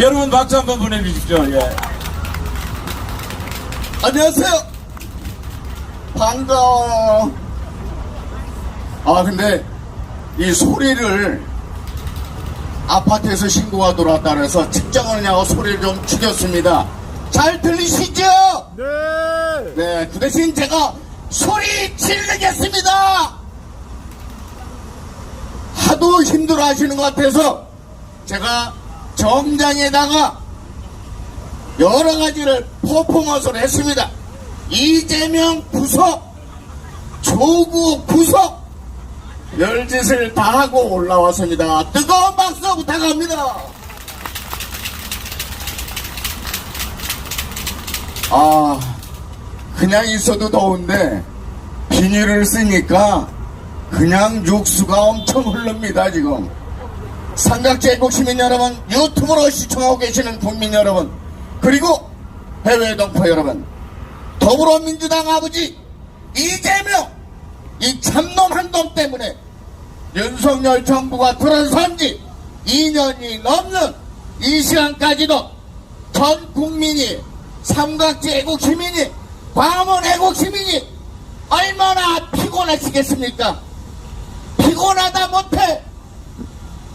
여러분 박수 한번 보내주십시오. 예. 안녕하세요. 반가워. 아, 근데 이 소리를 아파트에서 신고가 들어왔다 그래서 측정하느냐고 소리를 좀 죽였습니다. 잘 들리시죠? 네. 네, 그 대신 제가 소리 지르겠습니다. 하도 힘들어 하시는 것 같아서 제가 정장에다가 여러 가지를 퍼포먼스를 했습니다. 이재명 구속, 조국 구속, 별짓을 다 하고 올라왔습니다. 뜨거운 박수 부탁합니다. 아, 그냥 있어도 더운데 비닐을 쓰니까 그냥 육수가 엄청 흐릅니다 지금 삼각지 애국 시민 여러분 유튜브로 시청하고 계시는 국민 여러분 그리고 해외 동포 여러분 더불어민주당 아버지 이재명 이 참놈 한 놈 때문에 윤석열 정부가 들어선 지 2년이 넘는 이 시간까지도 전 국민이 삼각지 애국 시민이 광화문 애국 시민이 얼마나 피곤하시겠습니까? 피곤하다 못해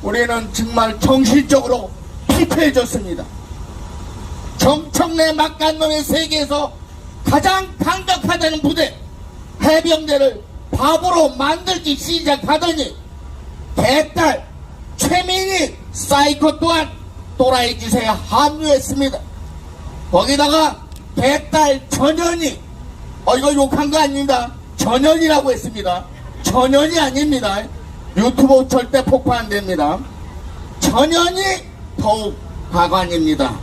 우리는 정말 정신적으로 피폐해졌습니다. 정청래 막간놈의 세계에서 가장 강력하다는 부대 해병대를 바보로 만들기 시작하더니 대딸 최민희 사이코 또한 또라이 짓에 합류했습니다. 거기다가 대딸 전현이 어 이거 욕한 거 아닙니다. 전현이라고 했습니다. 전현이 아닙니다. 유튜브 절대 폭파 안 됩니다. 전현이 더욱 가관입니다.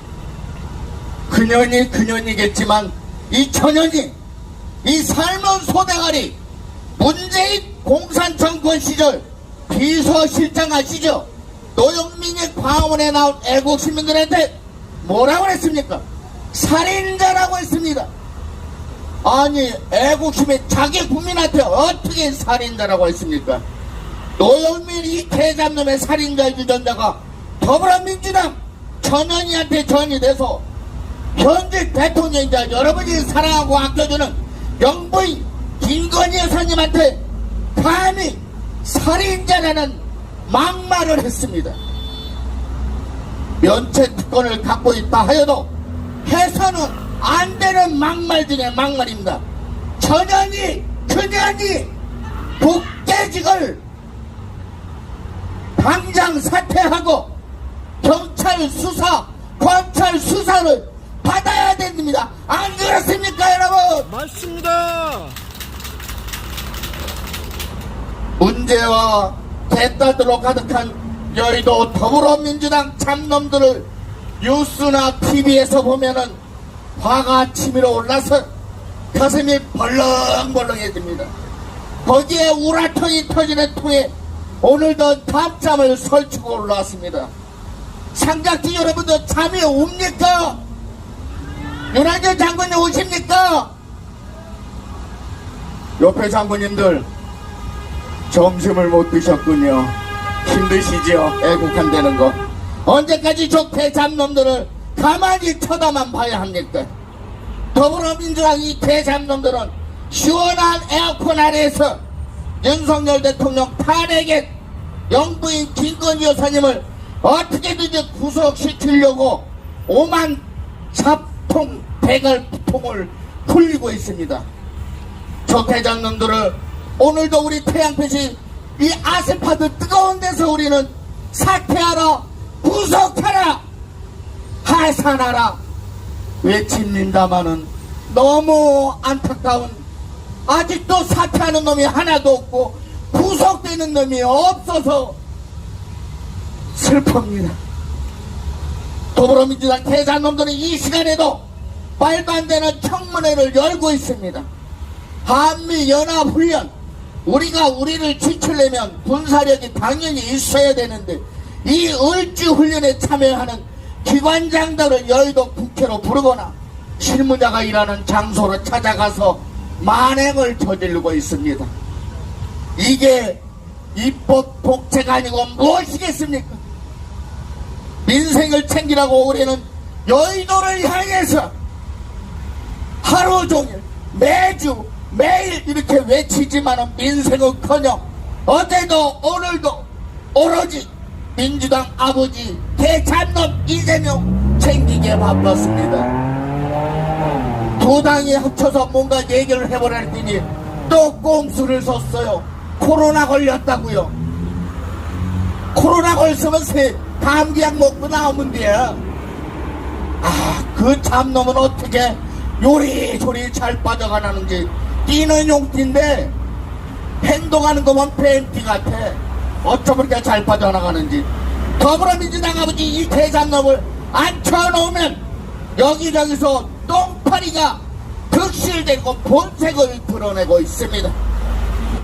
그년이 그년이겠지만 이 전현이 이 삶은 소대가리 문재인 공산정권 시절 비서실장 아시죠? 노영민이 광화문에 나온 애국 시민들한테 뭐라고 했습니까? 살인자라고 했습니다. 아니 애국심이 자기 국민한테 어떻게 살인자라고 했습니까? 노영민 이 개잡놈의 살인자 유전자가 더불어민주당 전현이한테 전이 돼서 현직 대통령이자 여러분이 사랑하고 아껴주는 영부인 김건희 여사님한테 감히 살인자라는 막말을 했습니다. 면책 특권을 갖고 있다 하여도 해서는 안 되는 막말 중에 막말입니다. 전현이 그년이 독재직을 당장 사퇴하고 경찰 수사, 검찰 수사를 받아야 됩니다. 안 그렇습니까, 여러분? 맞습니다. 문제와 대따들로 가득한 여의도 더불어민주당 참놈들을 뉴스나 TV에서 보면은 화가 치밀어 올라서 가슴이 벌렁벌렁해집니다. 거기에 우라통이 터지는 통에 오늘도 밤잠을 설치고 올라왔습니다. 삼각지 여러분들 잠이 옵니까? 윤한재 장군님 오십니까? 옆에 장군님들 점심을 못 드셨군요. 힘드시죠? 애국한다는 거. 언제까지 저 대잡놈들을 가만히 쳐다만 봐야 합니까? 더불어민주당 이 대잡놈들은 시원한 에어컨 아래에서 윤석열 대통령 탄핵의 영부인 김건희 여사님을 어떻게든 구속시키려고 오만 잡통 대갈통을 굴리고 있습니다. 저 대장놈들을 오늘도 우리 태양빛이 이 아스파드 뜨거운 데서 우리는 사퇴하라 구속하라 하산하라 외칩니다마는 너무 안타까운 아직도 사퇴하는 놈이 하나도 없고 구속되는 놈이 없어서 슬픕니다. 더불어민주당 대장놈들은 이 시간에도 말도 안 되는 청문회를 열고 있습니다. 한미연합훈련 우리가 우리를 지키려면 군사력이 당연히 있어야 되는데 이 을지훈련에 참여하는 기관장들을 여의도 국회로 부르거나 실무자가 일하는 장소로 찾아가서 만행을 저지르고 있습니다. 이게 입법 독재가 아니고 무엇이겠습니까? 민생을 챙기라고 우리는 여의도를 향해서 하루 종일 매주 매일 이렇게 외치지만은 민생은커녕 어제도 오늘도 오로지 민주당 아버지 대찬놈 이재명 챙기기에 바빴습니다. 두 당이 합쳐서 뭔가 얘기를 해보라더니 또 꼼수를 썼어요. 코로나 걸렸다고요. 코로나 걸렸으면 새 감기약 먹고 나오면 돼. 아, 그 참놈은 어떻게 요리조리 잘 빠져가나는지 뛰는 용띠인데 행동하는 것만 팬티 같아. 어쩜 그렇게 잘 빠져나가는지. 더불어민주당 아버지 이 대장놈을 앉혀놓으면 여기저기서 똥 파리가 득실되고 본색을 드러내고 있습니다.